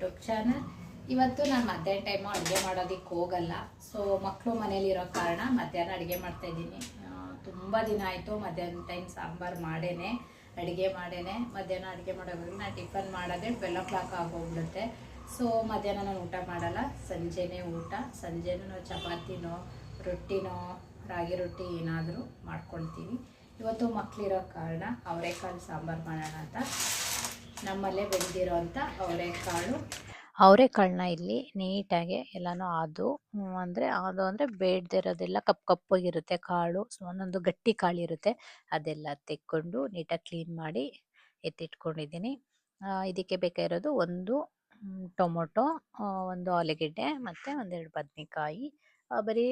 YouTube channel. ಇವತ್ತು ನಾನು ಮಧ್ಯಾಹ್ನ ಟೈಮು ಅಡುಗೆ ಮಾಡೋದಕ್ಕೆ ಹೋಗಲ್ಲ. ಸೊ ಮಕ್ಕಳು ಮನೇಲಿರೋ ಕಾರಣ ಮಧ್ಯಾಹ್ನ ಅಡುಗೆ ಮಾಡ್ತಾ ಇದ್ದೀನಿ. ತುಂಬ ದಿನ ಆಯಿತು ಮಧ್ಯಾಹ್ನ ಟೈಮ್ ಸಾಂಬಾರು ಮಾಡೇನೆ, ಅಡುಗೆ ಮಾಡೇನೆ. ಮಧ್ಯಾಹ್ನ ಅಡುಗೆ ಮಾಡೋದ್ರಲ್ಲಿ ನಾನು ಟಿಫನ್ ಮಾಡೋದೇ ಟ್ವೆಲ್ ಓ ಕ್ಲಾಕ್ ಆಗೋಗ್ಬಿಡುತ್ತೆ. ಸೊ ಮಧ್ಯಾಹ್ನ ನಾನು ಊಟ ಮಾಡಲ್ಲ. ಸಂಜೆನೇ ಊಟ. ಸಂಜೆನೂ ಚಪಾತಿನೋ, ರೊಟ್ಟಿನೋ, ರಾಗಿ ರೊಟ್ಟಿ ಏನಾದರೂ ಮಾಡ್ಕೊಳ್ತೀವಿ. ಇವತ್ತು ಮಕ್ಕಳಿರೋ ಕಾರಣ ಅವರೆಕಾಳು ಸಾಂಬಾರು ಮಾಡೋಣ ಅಂತ ನಮ್ಮಲ್ಲೇ ಬೆಳೆದಿರೋ ಅವರೆಕಾಳು ಅವರೆಕಾಳನ್ನ ಇಲ್ಲಿ ನೀಟಾಗಿ ಎಲ್ಲಾನು ಅದು ಅಂದರೆ ಅದು ಅಂದ್ರೆ ಬೇಡದಿರೋದೆಲ್ಲ ಕಪ್ಪು ಕಪ್ಪಗಿರುತ್ತೆ ಕಾಳು. ಒಂದೊಂದು ಗಟ್ಟಿ ಕಾಳು ಇರುತ್ತೆ ಅದೆಲ್ಲ ತೆಕ್ಕೊಂಡು ನೀಟಾಗಿ ಕ್ಲೀನ್ ಮಾಡಿ ಎತ್ತಿಟ್ಕೊಂಡಿದ್ದೀನಿ. ಇದಕ್ಕೆ ಬೇಕಾಗಿರೋದು ಒಂದು ಟೊಮೊಟೊ ಒಂದು ಆಲೂಗೆಡ್ಡೆ ಮತ್ತೆ ಒಂದೆರಡು ಬದನೆಕಾಯಿ. ಬರೀ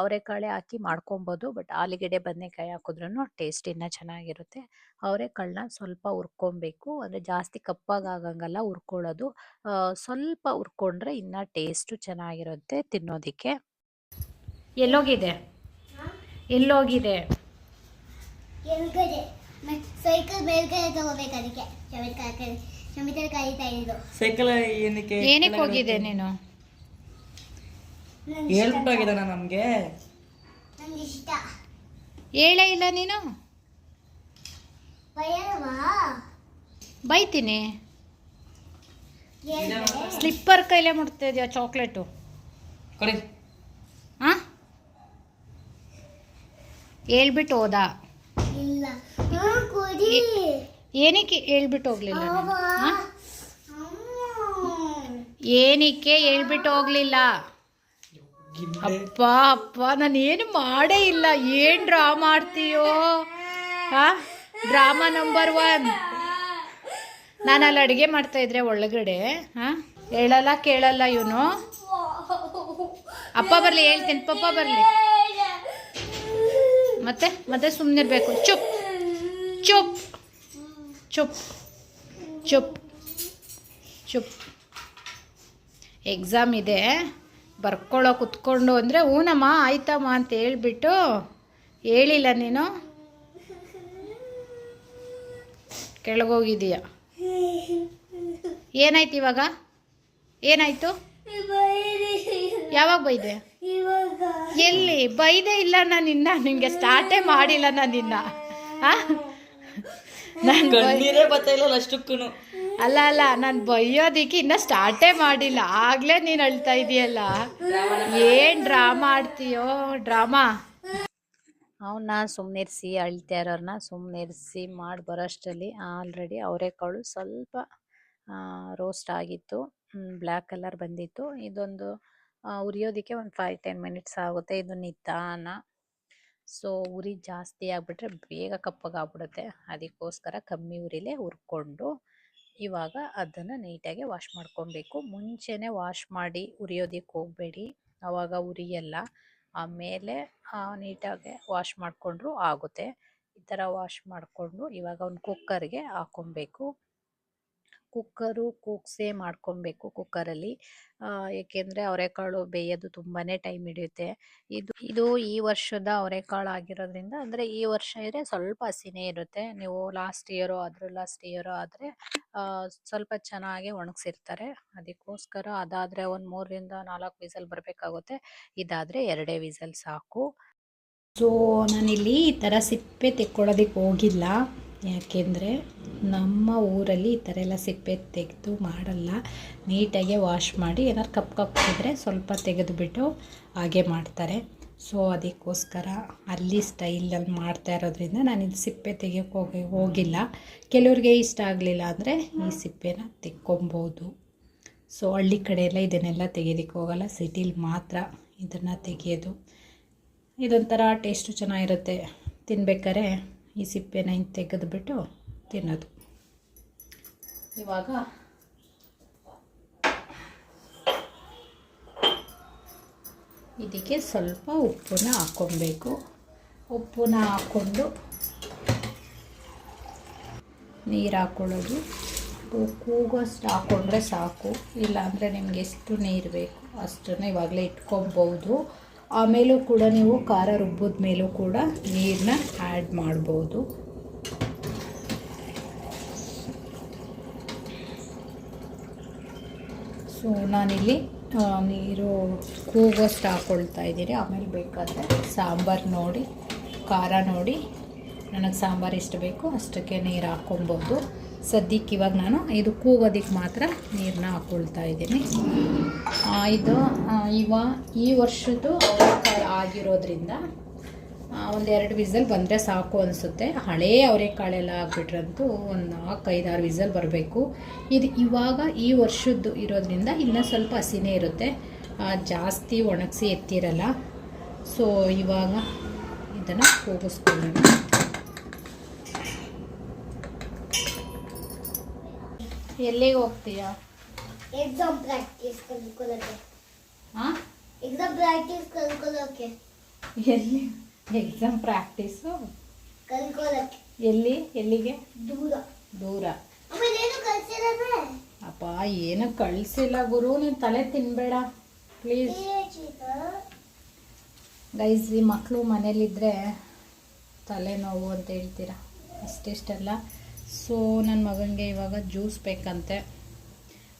ಅವರೆಕಾಳೆ ಹಾಕಿ ಮಾಡ್ಕೊಬೋದು ಬಟ್ ಆಲೂಗೆಡ್ಡೆ ಬದನೆಕಾಯಿ ಹಾಕಿದ್ರೂ ಟೇಸ್ಟ್ ಇನ್ನೂ ಚೆನ್ನಾಗಿರುತ್ತೆ. ಅವರೆಕಾಳನ್ನ ಸ್ವಲ್ಪ ಹುರ್ಕೊಬೇಕು ಅಂದರೆ ಜಾಸ್ತಿ ಕಪ್ಪಾಗಿ ಆಗಂಗಲ್ಲ ಹುರ್ಕೊಳ್ಳೋದು ಸ್ವಲ್ಪ ಹುರ್ಕೊಂಡ್ರೆ ಇನ್ನ ಟೇಸ್ಟು ಚೆನ್ನಾಗಿರುತ್ತೆ ತಿನ್ನೋದಕ್ಕೆ. ಎಲ್ಲೋಗಿದೆ? ಎಲ್ಲೋಗಿದೆ? ಸೈಕಲ್ ಮೇಲ್ಗಡೆ ತಗೋಬೇಕು ಅದಕ್ಕೆ. ಸೈಕಲ್ ಏನಕ್ಕೆ ಏನಕ್ಕೆ ಹೋಗಿದೆ ನೀನು? ಹೇಳ್ಬಿಟ್ಟೋಗಿದಾನ ನಮಗೆ? ನಂಗೆ ಇಷ್ಟ. ಹೇಳೇ ಇಲ್ಲ ನೀನು? ಭಯವಾ ಬೈತೀನಿ. ಸ್ಲಿಪ್ಪರ್ ಕೈಲೇ ಮುಡ್ತಾ ಇದೆಯಾ ಚಾಕ್ಲೇಟು? ಕೊಡಿ. ಹಾಂ ಹೇಳ್ಬಿಟ್ಟು ಹೋದ. ಇಲ್ಲ. ಹಾ, ಕೊಡಿ. ಏನಕ್ಕೆ ಹೇಳ್ಬಿಟ್ಟು ಹೋಗ್ಲಿಲ್ಲ ನೀನು? ಅಮ್ಮ. ಏನಕ್ಕೆ ಹೇಳ್ಬಿಟ್ಟು ಹೋಗ್ಲಿಲ್ಲ? ಅಪ್ಪ ಅಪ್ಪ, ನಾನು ಏನು ಮಾಡೇ ಇಲ್ಲ. ಏನು ಡ್ರಾ ಮಾಡ್ತೀಯೋ? ಹಾ? ಡ್ರಾಮಾ ನಂಬರ್ ಒನ್ ನಾನು ಅಲ್ಲಿ ಅಡುಗೆ ಮಾಡ್ತಾ ಇದ್ರೆ ಒಳಗಡೆ, ಹಾ? ಹೇಳಲ್ಲ, ಕೇಳಲ್ಲ ಇವನು. ಅಪ್ಪ ಬರಲಿ, ಹೇಳ್ತೀನಿ. ಪಪ್ಪ ಬರಲಿ. ಮತ್ತೆ ಮತ್ತೆ ಸುಮ್ಮನಿರ್ಬೇಕು ಚುಪ್. ಚುಪ್. ಚುಪ್. ಚುಪ್. ಚುಪ್. ಎಕ್ಸಾಮ್ ಇದೆ. ಬರ್ಕೊಳ್ಳೋ ಕುತ್ಕೊಂಡು ಅಂದರೆ, ಊನಮ್ಮ, ಆಯ್ತಮ್ಮ ಅಂತ ಹೇಳ್ಬಿಟ್ಟು ಹೇಳಿಲ್ಲ ನೀನು? ಕೆಳಗೋಗಿದೀಯ ಏನಾಯ್ತು ಇವಾಗ? ಏನಾಯ್ತು? ಯಾವಾಗ ಬೈದೆ? ಎಲ್ಲಿ? ಬೈದೆ ಇಲ್ಲ ನಾನು ನಿನ್ನ. ನಿಮಗೆ ಸ್ಟಾರ್ಟೇ ಮಾಡಿಲ್ಲ ನಾನು ಇನ್ನ ನಾನು ಅಷ್ಟಕ್ಕೂ ಅಲ್ಲ ಅಲ್ಲ, ನಾನು ಬೈಯೋದಿಕ್ಕೆ ಇನ್ನ ಸ್ಟಾರ್ಟೇ ಮಾಡಿಲ್ಲ. ಆಗ್ಲೇ ನೀನು ಅಳ್ತಾ ಇದೆಯಲ್ಲ. ಏನ್ ಡ್ರಾಮಾ ಆಡ್ತೀಯೋ ಡ್ರಾಮಾ ಅವನ್ನ ಸುಮ್ಮನಿರಿಸಿ ಅಳ್ತಾ ಇರೋರನ್ನ ಸುಮ್ಮನಿರಿಸಿ ಮಾಡಿ ಬರೋಷ್ಟರಲ್ಲಿ ಆಲ್ರೆಡಿ ಅವರೆಕಾಳು ಸ್ವಲ್ಪ ರೋಸ್ಟ್ ಆಗಿತ್ತು. ಬ್ಲ್ಯಾಕ್ ಕಲರ್ ಬಂದಿತ್ತು. ಇದೊಂದು ಉರಿಯೋದಕ್ಕೆ ಒಂದು ಫೈವ್ ಟೆನ್ ಮಿನಿಟ್ಸ್ ಆಗುತ್ತೆ. ಇದು ನಿಧಾನ. ಸೊ ಉರಿ ಜಾಸ್ತಿ ಆಗಿಬಿಟ್ರೆ ಬೇಗ ಕಪ್ಪಗಾಗ್ಬಿಡುತ್ತೆ. ಅದಕ್ಕೋಸ್ಕರ ಕಮ್ಮಿ ಉರಿಲೇ ಹುರ್ಕೊಂಡು ಇವಾಗ ಅದನ್ನು ನೀಟಾಗಿ ವಾಶ್ ಮಾಡ್ಕೊಬೇಕು. ಮುಂಚೆನೇ ವಾಶ್ ಮಾಡಿ ಉರಿಯೋದಕ್ಕೆ ಹೋಗಬೇಡಿ. ಆವಾಗ ಉರಿಯಲ್ಲ. ಆಮೇಲೆ ನೀಟಾಗೆ ವಾಶ್ ಮಾಡಿಕೊಂಡ್ರೂ ಆಗುತ್ತೆ. ಈ ಥರ ವಾಶ್ ಮಾಡಿಕೊಂಡು ಇವಾಗ ಒಂದು ಕುಕ್ಕರ್ಗೆ ಹಾಕೊಬೇಕು. ಕುಕ್ಕರು ಕೂಗ್ಸೇ ಮಾಡ್ಕೊಬೇಕು ಕುಕ್ಕರಲ್ಲಿ. ಏಕೆಂದರೆ ಅವರೆಕಾಳು ಬೇಯೋದು ತುಂಬಾ ಟೈಮ್ ಹಿಡಿಯುತ್ತೆ. ಇದು ಇದು ಈ ವರ್ಷದ ಅವರೆಕಾಳು ಆಗಿರೋದ್ರಿಂದ, ಅಂದರೆ ಈ ವರ್ಷ ಇದ್ರೆ ಸ್ವಲ್ಪ ಹಸಿನೇ ಇರುತ್ತೆ. ನೀವು ಲಾಸ್ಟ್ ಇಯರು ಅದ್ರ ಲಾಸ್ಟ್ ಇಯರು ಆದರೆ ಸ್ವಲ್ಪ ಚೆನ್ನಾಗಿ ಒಣಗಿಸಿರ್ತಾರೆ. ಅದಕ್ಕೋಸ್ಕರ ಅದಾದರೆ ಒಂದು ಮೂರರಿಂದ ನಾಲ್ಕು ವಿಸಲ್ ಬರಬೇಕಾಗುತ್ತೆ. ಇದಾದರೆ ಎರಡೇ ವಿಸಲ್ ಸಾಕು. ಸೊ ನಾನಿಲ್ಲಿ ಈ ಥರ ಸಿಪ್ಪೆ ತೆಕ್ಕೊಳ್ಳೋದಕ್ಕೆ ಹೋಗಿಲ್ಲ. ಯಾಕೆಂದರೆ ನಮ್ಮ ಊರಲ್ಲಿ ಈ ಥರ ಎಲ್ಲ ಸಿಪ್ಪೆ ತೆಗೆದು ಮಾಡಲ್ಲ. ನೀಟಾಗೆ ವಾಶ್ ಮಾಡಿ ಏನಾದ್ರು ಕಪ್ ಇದ್ದರೆ ಸ್ವಲ್ಪ ತೆಗೆದುಬಿಟ್ಟು ಹಾಗೆ ಮಾಡ್ತಾರೆ. ಸೊ, ಅದಕ್ಕೋಸ್ಕರ ಅಲ್ಲಿ ಸ್ಟೈಲಲ್ಲಿ ಮಾಡ್ತಾ ಇರೋದ್ರಿಂದ ನಾನು ಇದು ಸಿಪ್ಪೆ ತೆಗಿಯೋಕ್ಕೆ ಹೋಗಿ, ಹೋಗಿಲ್ಲ. ಕೆಲವ್ರಿಗೆ ಇಷ್ಟ ಆಗಲಿಲ್ಲ ಅಂದರೆ ಈ ಸಿಪ್ಪೆನ ತೆಕ್ಕೊಬೋದು. ಸೊ, ಹಳ್ಳಿ ಕಡೆಯೆಲ್ಲ ಇದನ್ನೆಲ್ಲ ತೆಗೆಯೋದಕ್ಕೆ ಹೋಗಲ್ಲ. ಸಿಟಿಲಿ ಮಾತ್ರ ಇದನ್ನು ತೆಗೆಯೋದು. ಇದೊಂಥರ ಟೇಸ್ಟು ಚೆನ್ನಾಗಿರುತ್ತೆ. ತಿನ್ಬೇಕಾದ್ರೆ ಈ ಸಿಪ್ಪೆನ ಹಿಂಗೆ ತೆಗೆದುಬಿಟ್ಟು ತಿನ್ನೋದು. ಇವಾಗ ಇದಕ್ಕೆ ಸ್ವಲ್ಪ ಉಪ್ಪನ್ನ ಹಾಕ್ಕೊಬೇಕು. ಉಪ್ಪನ್ನ ಹಾಕ್ಕೊಂಡು ನೀರು ಹಾಕ್ಕೊಳ್ಳೋದು ಕೂಗೋಷ್ಟು ಹಾಕ್ಕೊಂಡ್ರೆ ಸಾಕು. ಇಲ್ಲಾಂದರೆ ನಿಮ್ಗೆ ಎಷ್ಟು ನೀರು ಬೇಕು ಅಷ್ಟನ್ನು ಇವಾಗಲೇ ಇಟ್ಕೊಬೋದು. ಆಮೇಲೂ ಕೂಡ ನೀವು ಖಾರ ರುಬ್ಬಿದ ಮೇಲೂ ಕೂಡ ನೀರನ್ನ ಆ್ಯಡ್ ಮಾಡ್ಬೋದು. ಸೊ ನಾನಿಲ್ಲಿ ನೀರು ಕೂಗೋಷ್ಟು ಹಾಕ್ಕೊಳ್ತಾ ಇದ್ದೀನಿ. ಆಮೇಲೆ ಬೇಕಾದರೆ ಸಾಂಬಾರು ನೋಡಿ, ಖಾರ ನೋಡಿ. ನನಗೆ ಸಾಂಬಾರು ಎಷ್ಟು ಬೇಕು, ಅಷ್ಟಕ್ಕೆ ನೀರು ಹಾಕ್ಕೊಬೋದು. ಸದ್ಯಕ್ಕೆ ಇವಾಗ ನಾನು ಇದು ಕೂಗೋದಕ್ಕೆ ಮಾತ್ರ ನೀರನ್ನ ಹಾಕ್ಕೊಳ್ತಾ ಇದ್ದೀನಿ. ಇದು ಇವ ಈ ವರ್ಷದ್ದು ಆಗಿರೋದ್ರಿಂದ ಒಂದು ಎರಡು ವಿಸಲ್ ಬಂದರೆ ಸಾಕು ಅನಿಸುತ್ತೆ. ಹಳೇ ಅವರೆಕಾಳೆಲ್ಲ ಆಗಿಬಿಟ್ರಂತೂ ಒಂದು ನಾಲ್ಕೈದು ಆರು ವಿಸಲ್ ಬರಬೇಕು. ಇದು ಇವಾಗ ಈ ವರ್ಷದ್ದು ಇರೋದ್ರಿಂದ ಇನ್ನೂ ಸ್ವಲ್ಪ ಹಸಿನೇ ಇರುತ್ತೆ. ಜಾಸ್ತಿ ಒಣಗಿಸಿ ಎತ್ತಿರಲ್ಲ. ಸೊ ಇವಾಗ ಇದನ್ನು ಕೂಗಿಸ್ಕೊಳ್ಳೋಣ. ಎಲ್ಲಿಗೆ ಹೋಗ್ತೀಯಾ? ಎಕ್ಸಾಮ್ ಪ್ರಾಕ್ಟೀಸ್ ಹಾಂ ಎಕ್ಸಾಮ್ ಪ್ರಾಕ್ಟೀಸ್ ಕಲ್ತ್ಕೊಳ್ಳೋಕೆ ಎಲ್ಲಿ? ಎಕ್ಸಾಮ್ ಪ್ರಾಕ್ಟೀಸು ಕಲ್ತ್ಕೊಳ್ಳೋಕೆ ಎಲ್ಲಿ? ಎಲ್ಲಿಗೆ? ದೂರ. ದೂರ. ಆಮೇಲೆ ಏನು ಕಲ್ಸಿರೋದೆ ಅಪ್ಪ ಏನು ಕಳಿಸಿಲ್ಲ ಗುರು ನೀನು ತಲೆ ತಿನ್ಬೇಡ. ಪ್ಲೀಸ್ ಗೈಸ್ ಈ ಮಕ್ಕಳು ಮನೇಲಿದ್ದರೆ ತಲೆನೋವು ಅಂತ ಹೇಳ್ತೀರಾ? ಅಷ್ಟಿಷ್ಟಲ್ಲ. ಸೊ ನನ್ನ ಮಗನಿಗೆ ಇವಾಗ ಜ್ಯೂಸ್ ಬೇಕಂತೆ.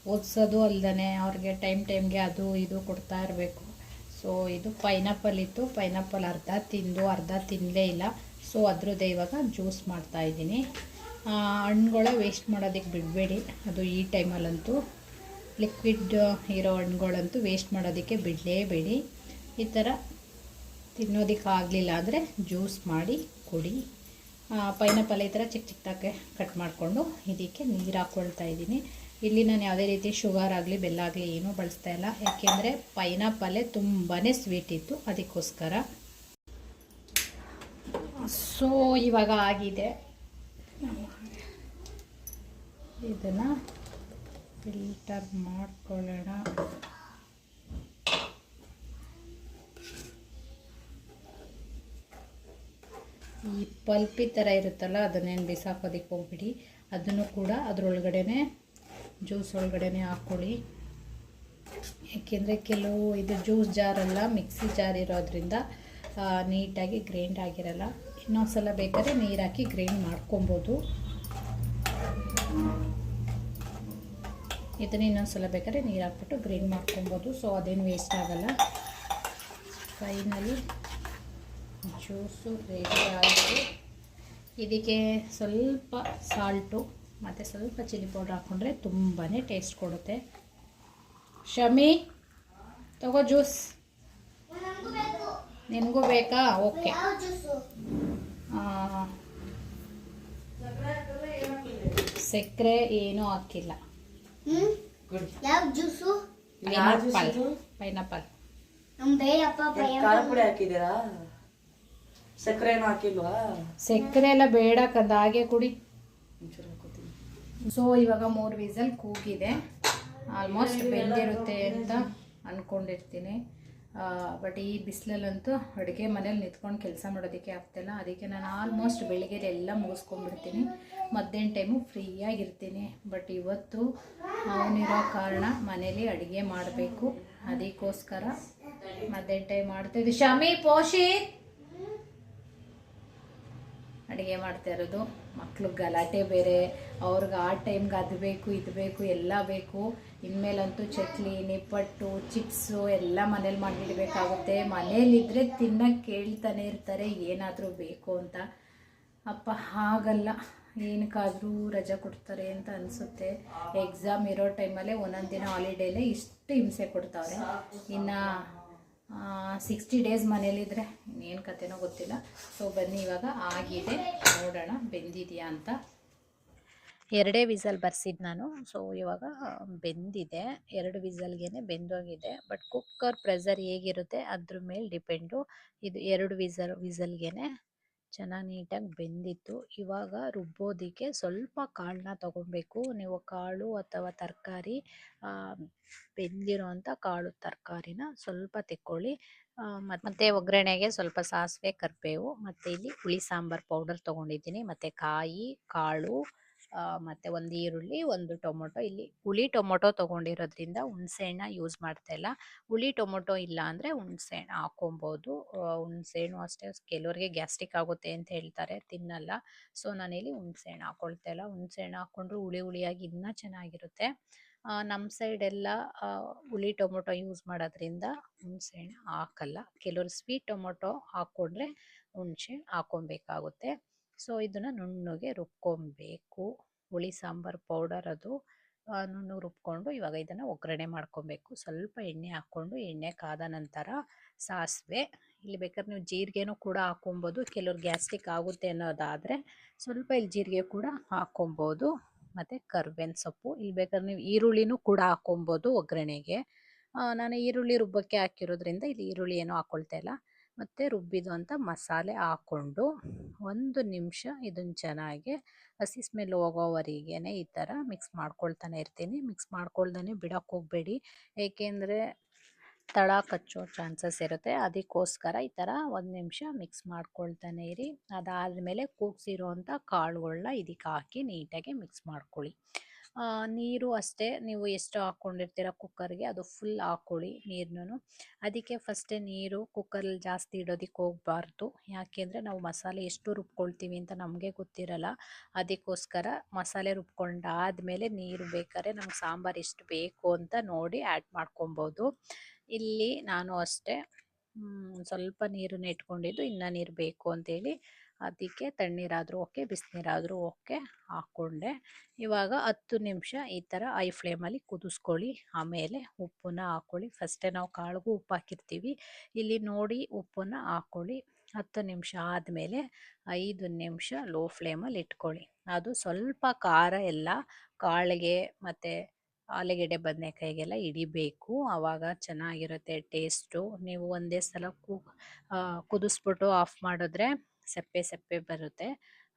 ಓದಿಸೋದು ಅಲ್ದೇ ಅವ್ರಿಗೆ ಟೈಮ್ ಟೈಮ್ಗೆ ಅದು ಇದು ಕೊಡ್ತಾ ಇರಬೇಕು. ಸೊ ಇದು ಪೈನಾಪಲ್ ಇತ್ತು. ಪೈನಾಪಲ್ ಅರ್ಧ ತಿಂದು, ಅರ್ಧ ತಿನ್ನಲೇ ಇಲ್ಲ. ಸೊ ಅದ್ರದ್ದೇ ಇವಾಗ ಜ್ಯೂಸ್ ಮಾಡ್ತಾ ಇದ್ದೀನಿ. ಹಣ್ಣುಗಳ ವೇಸ್ಟ್ ಮಾಡೋದಕ್ಕೆ ಬಿಡಬೇಡಿ. ಅದು ಈ ಟೈಮಲ್ಲಂತೂ ಲಿಕ್ವಿಡ್ ಇರೋ ಹಣ್ಣುಗಳಂತೂ ವೇಸ್ಟ್ ಮಾಡೋದಕ್ಕೆ ಬಿಡಲೇಬೇಡಿ. ಈ ಥರ ತಿನ್ನೋದಕ್ಕೆ ಆಗಲಿಲ್ಲ ಅಂದರೆ ಜ್ಯೂಸ್ ಮಾಡಿ ಕುಡಿ. ಪೈನಾಪಲ್ ಈ ಥರ ಚಿಕ್ಕ ಚಿಕ್ಕದಾಗೆ ಕಟ್ ಮಾಡಿಕೊಂಡು ಇದಕ್ಕೆ ನೀರು ಹಾಕ್ಕೊಳ್ತಾ ಇದ್ದೀನಿ. ಇಲ್ಲಿ ನಾನು ಯಾವುದೇ ರೀತಿ ಶುಗರ್ ಆಗಲಿ, ಬೆಲ್ಲ ಆಗಲಿ ಏನೂ ಬಳಸ್ತಾ ಇಲ್ಲ. ಯಾಕೆಂದರೆ ಪೈನಾಪಲ್ಲೇ ತುಂಬಾ ಸ್ವೀಟ್ ಇತ್ತು. ಅದಕ್ಕೋಸ್ಕರ. ಸೊ ಇವಾಗ ಆಗಿದೆ. ಇದನ್ನು ಫಿಲ್ಟರ್ ಮಾಡ್ಕೊಳ್ಳೋಣ. ಈ ಪಲ್ಪಿ ಥರ ಇರುತ್ತಲ್ಲ, ಅದನ್ನೇನು ಬಿಸಾಕೋದಕ್ಕೆ ಹೋಗ್ಬಿಡಿ. ಅದನ್ನು ಕೂಡ ಅದರೊಳಗಡೆನೆ ಜ್ಯೂಸ್ ಒಳಗಡೆನೆ ಹಾಕ್ಕೊಳ್ಳಿ. ಯಾಕೆಂದರೆ ಕೆಲವು ಇದು ಜ್ಯೂಸ್ ಜಾರಲ್ಲ ಮಿಕ್ಸಿ ಜಾರ್ ಇರೋದ್ರಿಂದ ನೀಟಾಗಿ ಗ್ರೈಂಡ್ ಆಗಿರಲ್ಲ. ಇನ್ನೊಂದು ಸಲ ಬೇಕಾದ್ರೆ ನೀರು ಹಾಕಿ ಗ್ರೈಂಡ್ ಮಾಡ್ಕೊಬೋದು. ಇದನ್ನು ಇನ್ನೊಂದು ಸಲ ಬೇಕಾದ್ರೆ ನೀರು ಹಾಕ್ಬಿಟ್ಟು ಗ್ರೈಂಡ್ ಮಾಡ್ಕೊಬೋದು. ಸೊ ಅದೇನು ವೇಸ್ಟ್ ಆಗಲ್ಲ. ಫೈನಲಿ ಜ್ಯೂಸು ರೆಡಿ ಆಯಿತು. ಇದಕ್ಕೆ ಸ್ವಲ್ಪ ಸಾಲ್ಟು ಮತ್ತು ಸ್ವಲ್ಪ ಚಿಲ್ಲಿ ಪೌಡ್ರ್ ಹಾಕ್ಕೊಂಡ್ರೆ ತುಂಬಾ ಟೇಸ್ಟ್ ಕೊಡುತ್ತೆ. ಶಮಿ ತಗೋ ಜ್ಯೂಸ್ ನನಗೂ ಬೇಕು? ಓಕೆ ಸಕ್ಕರೆ ಏನೂ ಹಾಕಿಲ್ಲ. ಪೈನಾಪಲ್ ಸಕ್ಕರೆ ಎಲ್ಲ ಬೇಡ ಕಂದ ಹಾಗೆ ಕುಡಿ. ಸೊ ಇವಾಗ ಮೂರು ವಿಸಲ್ ಕೂಗಿದೆ. ಆಲ್ಮೋಸ್ಟ್ ಬೆಂದಿರುತ್ತೆ ಅಂತ ಅಂದ್ಕೊಂಡಿರ್ತೀನಿ ಬಟ್ ಈ ಬಿಸಿಲಲ್ಲಂತೂ ಅಡುಗೆ ಮನೇಲಿ ನಿಂತ್ಕೊಂಡು ಕೆಲಸ ಮಾಡೋದಕ್ಕೆ ಆಗ್ತಿಲ್ಲ. ಅದಕ್ಕೆ ನಾನು ಆಲ್ಮೋಸ್ಟ್ ಬೆಳಿಗ್ಗೆ ಎಲ್ಲ ಮುಗಿಸ್ಕೊಂಡ್ಬಿಡ್ತೀನಿ. ಮಧ್ಯಾಹ್ನ ಟೈಮು ಫ್ರೀಯಾಗಿರ್ತೀನಿ. ಬಟ್ ಇವತ್ತು ಅವನಿರೋ ಕಾರಣ ಮನೇಲಿ ಅಡುಗೆ ಮಾಡಬೇಕು. ಅದಕ್ಕೋಸ್ಕರ ಮಧ್ಯಾಹ್ನ ಟೈಮ್ ಮಾಡ್ತಾಯಿದ್ದೆ ಶಮಿ ಪೋಷಿ ಅಡುಗೆ ಮಾಡ್ತಾ ಇರೋದು. ಮಕ್ಳು ಗಲಾಟೆ ಬೇರೆ, ಅವ್ರಿಗೆ ಆ ಟೈಮ್ಗೆ ಅದು ಬೇಕು, ಇದು ಬೇಕು, ಎಲ್ಲ ಬೇಕು. ಇನ್ಮೇಲಂತೂ ಚಕ್ಲಿ, ನಿಪ್ಪಟ್ಟು, ಚಿಪ್ಸು ಎಲ್ಲ ಮನೇಲಿ ಮಾಡಿಡಬೇಕಾಗುತ್ತೆ ಮನೇಲಿದ್ದರೆ ತಿನ್ನಕ್ಕೆ ಕೇಳ್ತಾನೆ ಇರ್ತಾರೆ, ಏನಾದರೂ ಬೇಕು ಅಂತ. ಅಪ್ಪ, ಹಾಗಲ್ಲ. ಏನಕ್ಕಾದರೂ ರಜೆ ಕೊಡ್ತಾರೆ ಅಂತ ಅನಿಸುತ್ತೆ. ಎಕ್ಸಾಮ್ ಇರೋ ಟೈಮಲ್ಲೇ ಒಂದೊಂದು ದಿನ ಹಾಲಿಡೇಲೇ ಇಷ್ಟು ಹಿಂಸೆ ಕೊಡ್ತಾವ್ರೆ ಇನ್ನು ಸಿಕ್ಸ್ಟಿ ಡೇಸ್ ಮನೇಲಿದ್ರೆ ಇನ್ನೇನು ಕತೆನೋ ಗೊತ್ತಿಲ್ಲ. ಸೊ ಬನ್ನಿ, ಇವಾಗ ಆಗಿದೆ. ನೋಡೋಣ, ಬೆಂದಿದೆಯಾ ಅಂತ. ಎರಡೇ ವಿಸಲ್ ಬರ್ಸಿದ್ದು ನಾನು. ಸೊ ಇವಾಗ ಬೆಂದಿದೆ. ಎರಡು ವಿಸಲ್ಗೆ ಬೆಂದೋಗಿದೆ. ಬಟ್ ಕುಕ್ಕರ್ ಪ್ರೆಸರ್ ಹೇಗಿರುತ್ತೆ? ಅದ್ರ ಮೇಲೆ ಡಿಪೆಂಡು ಇದು ಎರಡು ವಿಸಲ್ ವಿಸಲ್ಗೆ ಚೆನ್ನಾಗಿ ನೀಟಾಗಿ ಬೆಂದಿತ್ತು. ಇವಾಗ ರುಬ್ಬೋದಕ್ಕೆ ಸ್ವಲ್ಪ ಕಾಳನ್ನ ತಗೊಬೇಕು. ನೀವು ಕಾಳು ಅಥವಾ ತರಕಾರಿ ಬೆಂದಿರೋಂಥ ಕಾಳು ತರಕಾರಿನ ಸ್ವಲ್ಪ ತೆಕ್ಕೊಳ್ಳಿ. ಮತ್ತು ಒಗ್ಗರಣೆಗೆ ಸ್ವಲ್ಪ ಸಾಸಿವೆ, ಕರಿಬೇವು, ಮತ್ತು ಇಲ್ಲಿ ಹುಳಿ ಸಾಂಬಾರು ಪೌಡರ್ ತೊಗೊಂಡಿದ್ದೀನಿ. ಮತ್ತು ಕಾಯಿ, ಕಾಳು ಮತ್ತೆ ಒಂದು ಈರುಳ್ಳಿ, ಒಂದು ಟೊಮೊಟೊ. ಇಲ್ಲಿ ಹುಳಿ ಟೊಮೊಟೊ ತಗೊಂಡಿರೋದ್ರಿಂದ ಹುಣಸೆ ಹಣ್ಣ ಯೂಸ್ ಮಾಡ್ತಾ ಇಲ್ಲ. ಹುಳಿ ಟೊಮೊಟೊ ಇಲ್ಲ ಅಂದರೆ ಹುಣಸೆಹಣ್ಣು ಹುಣಸೆ ಹುಣಸೆಹಣ್ಣು ಅಷ್ಟೇ. ಕೆಲವರಿಗೆ ಗ್ಯಾಸ್ಟ್ರಿಕ್ ಆಗುತ್ತೆ ಅಂತ ಹೇಳ್ತಾರೆ. ತಿನ್ನಲ್ಲ. ಸೊ ನಾನಿಲ್ಲಿ ಹುಣಸೆಹಣ್ಣು ಹಾಕೊಳ್ತಾ ಇಲ್ಲ. ಹುಣಸೆಹಣ್ಣು ಹಾಕ್ಕೊಂಡ್ರು ಹುಳಿ ಹುಳಿಯಾಗಿ ಇನ್ನೂ ಚೆನ್ನಾಗಿರುತ್ತೆ. ನಮ್ಮ ಎಲ್ಲ ಹುಳಿ ಟೊಮೊಟೊ ಯೂಸ್ ಮಾಡೋದ್ರಿಂದ ಹುಣಸೆಹಣ್ಣು ಹಾಕಲ್ಲ. ಕೆಲವರು ಸ್ವೀಟ್ ಟೊಮೊಟೊ ಹಾಕ್ಕೊಂಡ್ರೆ ಹುಣಸೆಹಣ್ಣು ಹಾಕ್ಕೊಬೇಕಾಗುತ್ತೆ ಸೊ, ಇದನ್ನು ನುಣ್ಣಗೆ ರುಬ್ಕೊಬೇಕು. ಹುಳಿ, ಸಾಂಬಾರು ಪೌಡರ್ ಅದು. ನುಣ್ಣು ರುಬ್ಕೊಂಡು ಇವಾಗ ಇದನ್ನು ಒಗ್ಗರಣೆ ಮಾಡ್ಕೊಬೇಕು. ಸ್ವಲ್ಪ ಎಣ್ಣೆ ಹಾಕ್ಕೊಂಡು ಎಣ್ಣೆ ಕಾದ ನಂತರ ಸಾಸಿವೆ. ಇಲ್ಲಿ ಬೇಕಾದ್ರೆ ನೀವು ಜೀರಿಗೆನೂ ಕೂಡ ಹಾಕೊಬೋದು ಕೆಲವ್ರು ಗ್ಯಾಸ್ಟ್ರಿಕ್ ಆಗುತ್ತೆ ಅನ್ನೋದಾದರೆ ಸ್ವಲ್ಪ ಇಲ್ಲಿ ಜೀರಿಗೆ ಕೂಡ ಹಾಕ್ಕೊಬೋದು. ಮತ್ತು ಕರ್ಬೇವಿನ ಸೊಪ್ಪು. ಇಲ್ಲಿ ಬೇಕಾದ್ರೆ ನೀವು ಈರುಳ್ಳಿನೂ ಕೂಡ ಹಾಕ್ಕೊಬೋದು ಒಗ್ಗರಣೆಗೆ. ನಾನು ಈರುಳ್ಳಿ ರುಬ್ಬಕ್ಕೆ ಹಾಕಿರೋದ್ರಿಂದ ಇಲ್ಲಿ ಈರುಳ್ಳಿ ಏನೂ ಹಾಕ್ಕೊಳ್ತಾ ಇಲ್ಲ. ಮತ್ತು ರುಬ್ಬಿದಂಥ ಮಸಾಲೆ ಹಾಕ್ಕೊಂಡು ಒಂದು ನಿಮಿಷ ಇದನ್ನು ಚೆನ್ನಾಗಿ ಹಸಿ ಸ್ಮೆಲ್ ಹೋಗೋವರೆಗೆ ಈ ಥರ ಮಿಕ್ಸ್ ಮಾಡ್ಕೊಳ್ತಾನೆ ಇರ್ತೀನಿ. ಮಿಕ್ಸ್ ಮಾಡ್ಕೊಳ್ದೇ ಬಿಡೋಕ್ಕೆ ಹೋಗಬೇಡಿ. ಏಕೆಂದರೆ ತಳ ಕಚ್ಚೋ ಚಾನ್ಸಸ್ ಇರುತ್ತೆ. ಅದಕ್ಕೋಸ್ಕರ ಈ ಥರ ಒಂದು ನಿಮಿಷ ಮಿಕ್ಸ್ ಮಾಡ್ಕೊಳ್ತಾನೆ ಇರಿ. ಅದಾದಮೇಲೆ ಕೂಗ್ಸಿರೋವಂಥ ಕಾಳುಗಳನ್ನ ಇದಕ್ಕೆ ಹಾಕಿ ನೀಟಾಗಿ ಮಿಕ್ಸ್ ಮಾಡ್ಕೊಳ್ಳಿ. ನೀರು ಅಷ್ಟೇ ನೀವು ಎಷ್ಟು ಹಾಕ್ಕೊಂಡಿರ್ತೀರ ಕುಕ್ಕರ್ಗೆ ಅದು ಫುಲ್ ಹಾಕ್ಕೊಳ್ಳಿ ನೀರನ್ನು. ಅದಕ್ಕೆ ಫಸ್ಟೇ ನೀರು ಕುಕ್ಕರಲ್ಲಿ ಜಾಸ್ತಿ ಇಡೋದಕ್ಕೆ ಹೋಗಬಾರ್ದು. ಯಾಕೆಂದರೆ ನಾವು ಮಸಾಲೆ ಎಷ್ಟು ರುಬ್ಕೊಳ್ತೀವಿ ಅಂತ ನಮಗೆ ಗೊತ್ತಿರಲ್ಲ. ಅದಕ್ಕೋಸ್ಕರ ಮಸಾಲೆ ರುಬ್ಕೊಂಡಾದ್ಮೇಲೆ ನೀರು ಬೇಕಾದ್ರೆ ನಮ್ಗೆ ಸಾಂಬಾರು ಎಷ್ಟು ಬೇಕು ಅಂತ ನೋಡಿ ಆ್ಯಡ್ ಮಾಡ್ಕೊಬೋದು. ಇಲ್ಲಿ ನಾನು ಅಷ್ಟೇ ಸ್ವಲ್ಪ ನೀರನ್ನು ಇಟ್ಕೊಂಡಿದ್ದು ಇನ್ನು ನೀರು ಬೇಕು ಅಂತೇಳಿ ಅದಕ್ಕೆ ತಣ್ಣೀರಾದರೂ ಓಕೆ, ಬಿಸಿನೀರಾದರೂ ಓಕೆ ಹಾಕ್ಕೊಂಡೆ. ಇವಾಗ ಹತ್ತು ನಿಮಿಷ ಈ ಥರ ಐ ಫ್ಲೇಮಲ್ಲಿ ಕುದಿಸ್ಕೊಳ್ಳಿ. ಆಮೇಲೆ ಉಪ್ಪನ್ನ ಹಾಕ್ಕೊಳ್ಳಿ. ಫಸ್ಟೇ ನಾವು ಕಾಳಿಗೂ ಉಪ್ಪು ಹಾಕಿರ್ತೀವಿ. ಇಲ್ಲಿ ನೋಡಿ ಉಪ್ಪನ್ನ ಹಾಕ್ಕೊಳ್ಳಿ. ಹತ್ತು ನಿಮಿಷ ಆದಮೇಲೆ ಐದು ನಿಮಿಷ ಲೋ ಫ್ಲೇಮಲ್ಲಿ ಇಟ್ಕೊಳ್ಳಿ. ಅದು ಸ್ವಲ್ಪ ಖಾರ ಎಲ್ಲ ಕಾಳಿಗೆ ಮತ್ತು ಆಲೂಗೆಡ್ಡೆ, ಬದನೆಕಾಯಿಗೆಲ್ಲ ಹಿಡಿಬೇಕು. ಆವಾಗ ಚೆನ್ನಾಗಿರುತ್ತೆ ಟೇಸ್ಟು. ನೀವು ಒಂದೇ ಸಲ ಕು ಕುದಿಸ್ಬಿಟ್ಟು ಆಫ್ ಮಾಡಿದ್ರೆ ಸಪ್ಪೆ ಸಪ್ಪೆ ಬರುತ್ತೆ.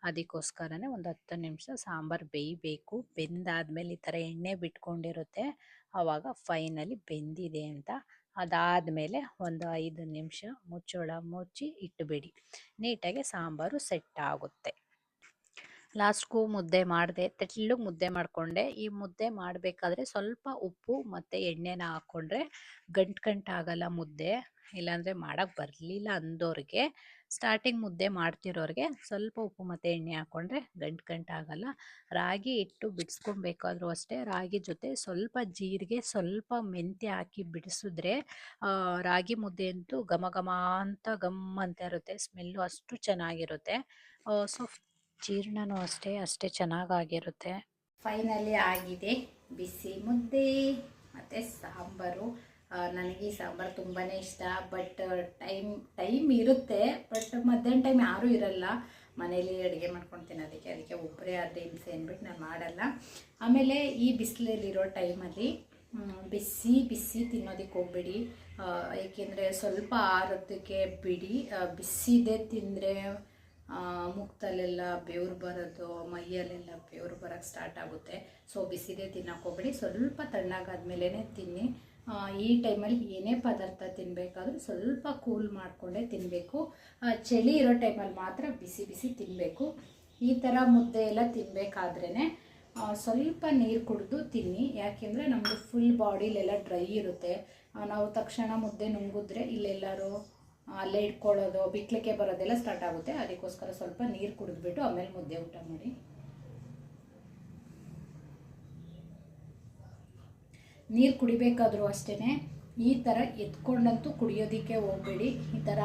ಅದಕ್ಕೋಸ್ಕರನೇ ಒಂದು ಹತ್ತು ನಿಮಿಷ ಸಾಂಬಾರು ಬೇಯಬೇಕು. ಬೆಂದಾದ್ಮೇಲೆ ಈ ಥರ ಎಣ್ಣೆ ಬಿಟ್ಕೊಂಡಿರುತ್ತೆ. ಆವಾಗ ಫೈನಲಿ ಬೆಂದಿದೆ ಅಂತ. ಅದಾದಮೇಲೆ ಒಂದು ಐದು ನಿಮಿಷ ಮುಚ್ಚೋಳ ಮುಚ್ಚಿ ಇಟ್ಟುಬಿಡಿ ನೀಟಾಗಿ ಸಾಂಬಾರು ಸೆಟ್ ಆಗುತ್ತೆ. ಲಾಸ್ಟ್ಗೂ ಮುದ್ದೆ ಮಾಡಿದೆ ತೆಳ್ಳು ಮುದ್ದೆ ಮಾಡಿಕೊಂಡೆ. ಈ ಮುದ್ದೆ ಮಾಡಬೇಕಾದ್ರೆ ಸ್ವಲ್ಪ ಉಪ್ಪು ಮತ್ತು ಎಣ್ಣೆನ ಹಾಕ್ಕೊಂಡ್ರೆ ಗಂಟು ಗಂಟು ಆಗಲ್ಲ ಮುದ್ದೆ. ಇಲ್ಲಾಂದರೆ ಮಾಡೋಕ್ಕೆ ಬರಲಿಲ್ಲ ಅಂದೋರಿಗೆ. ಸ್ಟಾರ್ಟಿಂಗ್ ಮುದ್ದೆ ಮಾಡ್ತಿರೋರಿಗೆ ಸ್ವಲ್ಪ ಉಪ್ಪು ಮತ್ತು ಎಣ್ಣೆ ಹಾಕ್ಕೊಂಡ್ರೆ ಗಂಟು ಗಂಟು ಆಗಲ್ಲ. ರಾಗಿ ಇಟ್ಟು ಬಿಡಿಸ್ಕೊಬೇಕಾದ್ರೂ ಅಷ್ಟೇ. ರಾಗಿ ಜೊತೆ ಸ್ವಲ್ಪ ಜೀರಿಗೆ, ಸ್ವಲ್ಪ ಮೆಂತ್ಯ ಹಾಕಿ ಬಿಡಿಸಿದ್ರೆ ರಾಗಿ ಮುದ್ದೆ ಅಂತೂ ಘಮ ಘಮ ಅಂತ ಗಮ್ ಅಂತ ಇರುತ್ತೆ. ಸ್ಮೆಲ್ಲು ಅಷ್ಟು ಚೆನ್ನಾಗಿರುತ್ತೆ. ಸೊ ಜೀರ್ಣನೂ ಅಷ್ಟೇ ಅಷ್ಟೇ ಚೆನ್ನಾಗಾಗಿರುತ್ತೆ. ಫೈನಲಿ ಆಗಿದೆ ಬಿಸಿ ಮುದ್ದೆ, ಮತ್ತು ಸಾಂಬಾರು. ನನಗೆ ಈ ಸಾಂಬಾರು ತುಂಬಾ ಇಷ್ಟ. ಬಟ್ ಟೈಮ್ ಟೈಮ್ ಇರುತ್ತೆ. ಬಟ್ ಮಧ್ಯಾಹ್ನ ಟೈಮ್ ಯಾರೂ ಇರಲ್ಲ. ಮನೇಲಿ ಅಡುಗೆ ಮಾಡ್ಕೊಂಡು ತಿನ್ನೋದಕ್ಕೆ. ಅದಕ್ಕೆ ಒಬ್ಬರೇ ಆದರೆ ಹಿಂಸೆ ಅಂದ್ಬಿಟ್ಟು ನಾನು ಮಾಡಲ್ಲ. ಆಮೇಲೆ ಈ ಬಿಸಿಲಲ್ಲಿರೋ ಟೈಮಲ್ಲಿ ಬಿಸಿ ಬಿಸಿ ತಿನ್ನೋದಕ್ಕೆ ಹೋಗ್ಬೇಡಿ. ಏಕೆಂದರೆ ಸ್ವಲ್ಪ ಆರೋದಕ್ಕೆ ಬಿಡಿ. ಬಿಸಿದೇ ತಿಂದರೆ ಮುಖದಲ್ಲೆಲ್ಲ ಬೆವರು ಬರೋದು, ಮೈಯಲ್ಲೆಲ್ಲ ಬೆವರು ಬರೋಕ್ಕೆ ಸ್ಟಾರ್ಟ್ ಆಗುತ್ತೆ. ಸೊ ಬಿಸಿದೇ ತಿನ್ನೋಕೆ ಹೋಗ್ಬೇಡಿ. ಸ್ವಲ್ಪ ತಣ್ಣಗಾದ್ಮೇಲೆ ತಿನ್ನಿ. ಈ ಟೈಮಲ್ಲಿ ಏನೇ ಪದಾರ್ಥ ತಿನ್ನಬೇಕಾದ್ರೂ ಸ್ವಲ್ಪ ಕೂಲ್ ಮಾಡಿಕೊಂಡೇ ತಿನ್ನಬೇಕು ಚಳಿ ಇರೋ ಟೈಮಲ್ಲಿ ಮಾತ್ರ ಬಿಸಿ ಬಿಸಿ ತಿನ್ನಬೇಕು ಈ ಥರ ಮುದ್ದೆ ಎಲ್ಲ ತಿನ್ನಬೇಕಾದ್ರೇ ಸ್ವಲ್ಪ ನೀರು ಕುಡಿದು ತಿನ್ನಿ. ಯಾಕೆಂದರೆ ನಮ್ಮದು ಫುಲ್ ಬಾಡಿಲೆಲ್ಲ ಡ್ರೈ ಇರುತ್ತೆ. ನಾವು ತಕ್ಷಣ ಮುದ್ದೆ ನುಂಗಿದ್ರೆ ಇಲ್ಲೆಲ್ಲರೂ ಅಲ್ಲೇ ಇಟ್ಕೊಳ್ಳೋದು ಬಿಕ್ಲಿಕ್ಕೆ ಬರೋದೆಲ್ಲ ಸ್ಟಾರ್ಟ್ ಆಗುತ್ತೆ. ಅದಕ್ಕೋಸ್ಕರ ಸ್ವಲ್ಪ ನೀರು ಕುಡಿದ್ಬಿಟ್ಟು ಆಮೇಲೆ ಮುದ್ದೆ ಊಟ ಮಾಡಿ. ನೀರು ಕುಡಿಬೇಕಾದ್ರೂ ಅಷ್ಟೇ ಈ ಥರ ಎತ್ಕೊಂಡಂತೂ ಕುಡಿಯೋದಕ್ಕೆ ಹೋಗಬೇಡಿ. ಈ ಥರ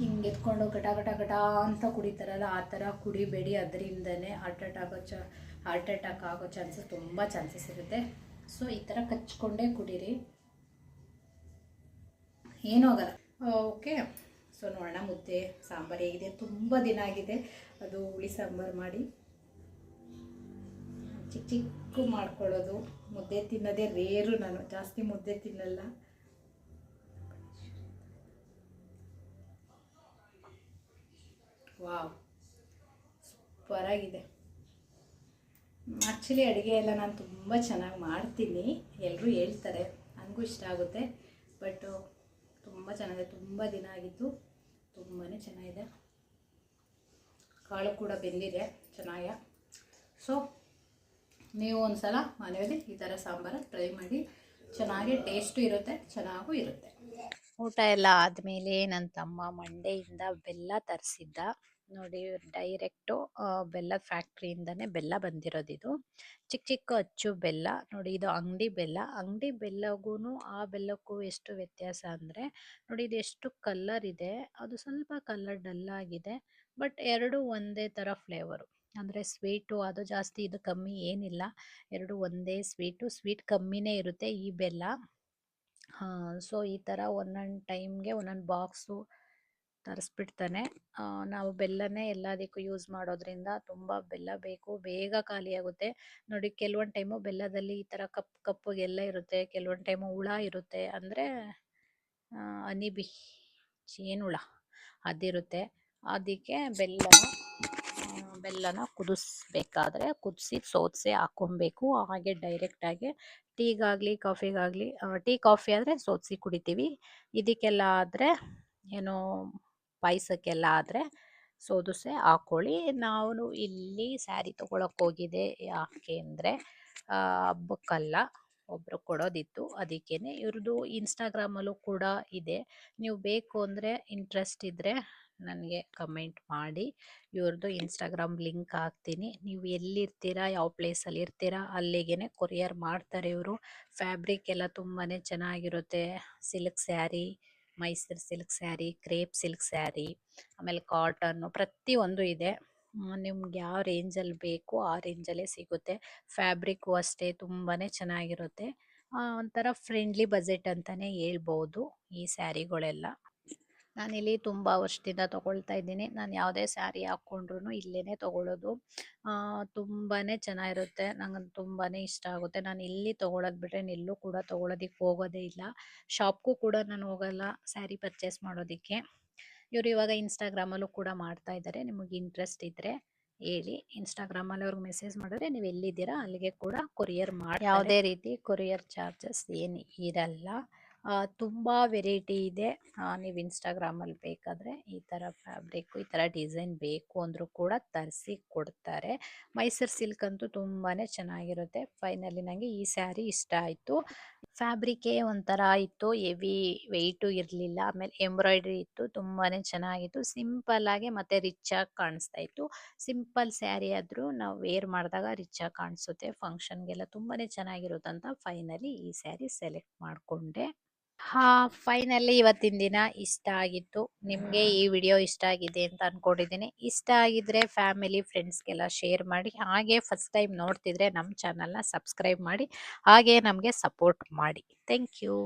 ಹಿಂಗೆ ಎತ್ಕೊಂಡು ಘಟ ಘಟ ಘಟ ಅಂತ ಕುಡಿತಾರಲ್ಲ, ಆ ಥರ ಕುಡಿಬೇಡಿ. ಅದರಿಂದನೇ ಹಾರ್ಟ್ ಅಟ್ಯಾಕ್ ಚ ಹಾರ್ಟ್ ಅಟ್ಯಾಕ್ ಆಗೋ ಚಾನ್ಸಸ್ ತುಂಬ ಚಾನ್ಸಸ್ ಇರುತ್ತೆ. ಸೊ ಈ ಥರ ಕಚ್ಕೊಂಡೇ ಕುಡೀರಿ. ಏನೂ ಆಗಲ್ಲ. ಓಕೆ ಸೊ ನೋಡೋಣ, ಮುದ್ದೆ, ಸಾಂಬಾರು ಹೇಗಿದೆ? ತುಂಬ ದಿನ ಆಗಿದೆ. ಅದು ಹುಳಿ ಸಾಂಬಾರು ಮಾಡಿ. ಚಿಕ್ಕ ಚಿಕ್ಕ ಮಾಡ್ಕೊಳ್ಳೋದು. ಮುದ್ದೆ ತಿನ್ನೋದೇ ರೇರು ನಾನು, ಜಾಸ್ತಿ ಮುದ್ದೆ ತಿನ್ನಲ್ಲ. ವಾವ್ ಸೂಪರಾಗಿದೆ ಆ್ಯಕ್ಚುಲಿ ಅಡುಗೆ ಎಲ್ಲ ನಾನು ತುಂಬ ಚೆನ್ನಾಗಿ ಮಾಡ್ತೀನಿ ಎಲ್ಲರೂ ಹೇಳ್ತಾರೆ, ನನಗೂ ಇಷ್ಟ ಆಗುತ್ತೆ, ಬಟ್ ತುಂಬ ಚೆನ್ನಾಗಿದೆ, ತುಂಬ ದಿನ ಆಗಿತ್ತು ತುಂಬಾ ಚೆನ್ನಾಗಿದೆ. ಕಾಳು ಕೂಡ ಬೆಂದಿದೆ, ಚೆನ್ನಾಗಿ. ಸೊ ನೀವು ಒಂದು ಸಲ ಮನೆಯಲ್ಲಿ ಈ ಥರ ಸಾಂಬಾರು ಟ್ರೈ ಮಾಡಿ. ಚೆನ್ನಾಗಿ ಟೇಸ್ಟು ಇರುತ್ತೆ, ಚೆನ್ನಾಗೂ ಇರುತ್ತೆ. ಊಟ ಎಲ್ಲ ಆದಮೇಲೆ ನನ್ನ ತಮ್ಮ ಮಂಡೆಯಿಂದ ಬೆಲ್ಲ ತರಿಸಿದ್ದ. ನೋಡಿ ಡೈರೆಕ್ಟು ಬೆಲ್ಲದ ಫ್ಯಾಕ್ಟ್ರಿಯಿಂದನೇ ಬೆಲ್ಲ ಬಂದಿರೋದಿದು. ಚಿಕ್ಕ ಚಿಕ್ಕ ಅಚ್ಚು ಬೆಲ್ಲ, ನೋಡಿ ಇದು ಅಂಗಡಿ ಬೆಲ್ಲ. ಅಂಗಡಿ ಬೆಲ್ಲಗೂ ಆ ಬೆಲ್ಲಕ್ಕೂ ಎಷ್ಟು ವ್ಯತ್ಯಾಸ ಅಂದರೆ, ನೋಡಿ ಇದು ಎಷ್ಟು ಕಲ್ಲರ್ ಇದೆ. ಅದು ಸ್ವಲ್ಪ ಕಲ್ಲರ್ ಡಲ್ ಆಗಿದೆ ಬಟ್ ಎರಡು ಒಂದೇ ಥರ ಫ್ಲೇವರು ಅಂದರೆ ಸ್ವೀಟು ಅದು ಜಾಸ್ತಿ ಇದು ಕಮ್ಮಿ ಏನಿಲ್ಲ. ಎರಡು ಒಂದೇ ಸ್ವೀಟು ಸ್ವೀಟ್ ಕಮ್ಮಿನೇ ಇರುತ್ತೆ ಈ ಬೆಲ್ಲ. ಸೊ ಈ ಥರ ಒಂದೊಂದು ಟೈಮ್ಗೆ ಒಂದೊಂದು ಬಾಕ್ಸು ತರಿಸ್ಬಿಡ್ತಾನೆ. ನಾವು ಬೆಲ್ಲನೇ ಎಲ್ಲದಕ್ಕೂ ಯೂಸ್ ಮಾಡೋದ್ರಿಂದ ತುಂಬ ಬೆಲ್ಲ ಬೇಕು ಬೇಗ ಖಾಲಿಯಾಗುತ್ತೆ. ನೋಡಿ ಕೆಲವೊಂದು ಟೈಮು ಬೆಲ್ಲದಲ್ಲಿ ಈ ಥರ ಕಪ್ಪು ಕಪ್ಪಗೆಲ್ಲ ಇರುತ್ತೆ ಕೆಲವೊಂದು ಟೈಮು ಹುಳ ಇರುತ್ತೆ ಅಂದರೆ ಅನಿಬಿ ಜೇನುಹುಳ ಅದಿರುತ್ತೆ. ಅದಕ್ಕೆ ಬೆಲ್ಲನ ಆ, ಬೆಲ್ಲನ ಕುದಿಸ್ಬೇಕಾದ್ರೆ ಕುದಿಸಿ ಸೋದಿಸಿ ಹಾಕ್ಕೊಬೇಕು. ಹಾಗೆ ಡೈರೆಕ್ಟಾಗಿ ಟೀಗಾಗಲಿ ಕಾಫಿಗಾಗಲಿ ಟೀ ಕಾಫಿ ಆದರೆ ಸೋದಿಸಿ ಕುಡಿತೀವಿ. ಇದಕ್ಕೆಲ್ಲ ಆದರೆ ಏನು ಪಾಯಸಕ್ಕೆಲ್ಲ ಆದರೆ ಸೋದಿಸೆ ಹಾಕ್ಕೊಳ್ಳಿ ನಾನು ಇಲ್ಲಿ ಸ್ಯಾರಿ ತೊಗೊಳಕ್ಕೆ ಹೋಗಿದೆ ಯಾಕೆ ಅಂದರೆ ಹಬ್ಬಕ್ಕಲ್ಲ ಒಬ್ಬರು ಕೊಡೋದಿತ್ತು. ಅದಕ್ಕೇ ಇವ್ರದ್ದು ಇನ್ಸ್ಟಾಗ್ರಾಮಲ್ಲೂ ಕೂಡ ಇದೆ. ನೀವು ಬೇಕು ಅಂದರೆ ಇಂಟ್ರೆಸ್ಟ್ ಇದ್ದರೆ ನನಗೆ ಕಮೆಂಟ್ ಮಾಡಿ. ಇವ್ರದ್ದು ಇನ್ಸ್ಟಾಗ್ರಾಮ್ ಲಿಂಕ್ ಹಾಕ್ತೀನಿ. ನೀವು ಎಲ್ಲಿರ್ತೀರಾ, ಯಾವ ಪ್ಲೇಸಲ್ಲಿ ಇರ್ತೀರಾ ಅಲ್ಲಿಗೆ ಕೊರಿಯರ್ ಮಾಡ್ತಾರೆ ಇವರು. ಫ್ಯಾಬ್ರಿಕ್ ಎಲ್ಲ ತುಂಬಾ ಚೆನ್ನಾಗಿರುತ್ತೆ. Silk saree Mysore silk saree crepe silk saree ಆಮೇಲೆ ಕಾಟನ್ನು ಪ್ರತಿಯೊಂದು ಇದೆ. ನಿಮ್ಗೆ ಯಾವ ರೇಂಜಲ್ಲಿ ಬೇಕು ಆ ರೇಂಜಲ್ಲೇ ಸಿಗುತ್ತೆ. ಫ್ಯಾಬ್ರಿಕ್ಕು ಅಷ್ಟೇ ತುಂಬಾ ಚೆನ್ನಾಗಿರುತ್ತೆ. ಒಂಥರ ಫ್ರೆಂಡ್ಲಿ ಬಜೆಟ್ ಅಂತಲೇ ಹೇಳ್ಬೋದು ಈ ಸ್ಯಾರಿಗಳೆಲ್ಲ ನಾನಿಲ್ಲಿ ತುಂಬ ವರ್ಷದಿಂದ ತೊಗೊಳ್ತಾ ಇದ್ದೀನಿ. ನಾನು ಯಾವುದೇ ಸ್ಯಾರಿ ಹಾಕ್ಕೊಂಡ್ರು ಇಲ್ಲೇ ತೊಗೊಳ್ಳೋದು ತುಂಬಾ ಚೆನ್ನಾಗಿರುತ್ತೆ. ನಂಗೆ ತುಂಬಾ ಇಷ್ಟ ಆಗುತ್ತೆ. ನಾನು ಇಲ್ಲಿ ತೊಗೊಳೋದು ಬಿಟ್ಟರೆ ಎಲ್ಲೂ ಕೂಡ ತೊಗೊಳೋದಕ್ಕೆ ಹೋಗೋದೇ ಇಲ್ಲ. ಶಾಪ್ಗೂ ಕೂಡ ನಾನು ಹೋಗಲ್ಲ ಸ್ಯಾರಿ ಪರ್ಚೇಸ್ ಮಾಡೋದಕ್ಕೆ. ಇವರು ಇವಾಗ ಇನ್ಸ್ಟಾಗ್ರಾಮಲ್ಲೂ ಕೂಡ ಮಾಡ್ತಾ ಇದ್ದಾರೆ ನಿಮಗೆ ಇಂಟ್ರೆಸ್ಟ್ ಇದ್ದರೆ ಹೇಳಿ. ಇನ್ಸ್ಟಾಗ್ರಾಮಲ್ಲಿ ಅವ್ರಿಗೆ ಮೆಸೇಜ್ ಮಾಡಿದ್ರೆ ನೀವು ಎಲ್ಲಿದ್ದೀರಾ ಅಲ್ಲಿಗೆ ಕೂಡ ಕೊರಿಯರ್ ಮಾಡಿ ಯಾವುದೇ ರೀತಿ ಕೊರಿಯರ್ ಚಾರ್ಜಸ್ ಏನು ಇರಲ್ಲ. ತುಂಬ ವೆರೈಟಿ ಇದೆ. ನೀವು ಇನ್ಸ್ಟಾಗ್ರಾಮಲ್ಲಿ ಬೇಕಾದರೆ ಈ ಥರ ಫ್ಯಾಬ್ರಿಕ್ಕು ಈ ಥರ ಡಿಸೈನ್ ಬೇಕು ಅಂದರೂ ಕೂಡ ತರಿಸಿ ಕೊಡ್ತಾರೆ. ಮೈಸೂರು ಸಿಲ್ಕ್ ಅಂತೂ ತುಂಬಾ ಚೆನ್ನಾಗಿರುತ್ತೆ. ಫೈನಲಿ ನನಗೆ ಈ ಸ್ಯಾರಿ ಇಷ್ಟ ಆಯಿತು. ಫ್ಯಾಬ್ರಿಕೇ ಒಂಥರ ಇತ್ತು ಹೆವಿ ವೆಯ್ಟು ಇರಲಿಲ್ಲ. ಆಮೇಲೆ ಎಂಬ್ರಾಯ್ಡ್ರಿ ಇತ್ತು ತುಂಬಾ ಚೆನ್ನಾಗಿತ್ತು. ಸಿಂಪಲ್ಲಾಗಿ ಮತ್ತು ರಿಚ್ಚಾಗಿ ಕಾಣಿಸ್ತಾ ಇತ್ತು. ಸಿಂಪಲ್ ಸ್ಯಾರಿ ಆದರೂ ನಾವು ವೇರ್ ಮಾಡಿದಾಗ ರಿಚ್ಚಾಗಿ ಕಾಣಿಸುತ್ತೆ. ಫಂಕ್ಷನ್ಗೆಲ್ಲ ತುಂಬಾ ಚೆನ್ನಾಗಿರುತ್ತಂತ ಫೈನಲಿ ಈ ಸ್ಯಾರಿ ಸೆಲೆಕ್ಟ್ ಮಾಡಿಕೊಂಡೆ. ಹಾ, ಫೈನಲಿ ಇವತ್ತಿನ ದಿನ ಇಷ್ಟ ಆಗಿತ್ತು. ನಿಮಗೆ ಈ ವಿಡಿಯೋ ಇಷ್ಟ ಆಗಿದೆ ಅಂತ ಅನ್ಕೊಂಡಿದ್ದೀನಿ. ಇಷ್ಟ ಆಗಿದ್ರೆ ಫ್ಯಾಮಿಲಿ, ಫ್ರೆಂಡ್ಸ್ಗೆಲ್ಲ ಶೇರ್ ಮಾಡಿ. ಹಾಗೆ ಫಸ್ಟ್ ಟೈಮ್ ನೋಡ್ತಿದ್ರೆ ನಮ್ಮ ಚಾನಲ್ನ ಸಬ್ಸ್ಕ್ರೈಬ್ ಮಾಡಿ. ಹಾಗೆ ನಮಗೆ ಸಪೋರ್ಟ್ ಮಾಡಿ. Thank you.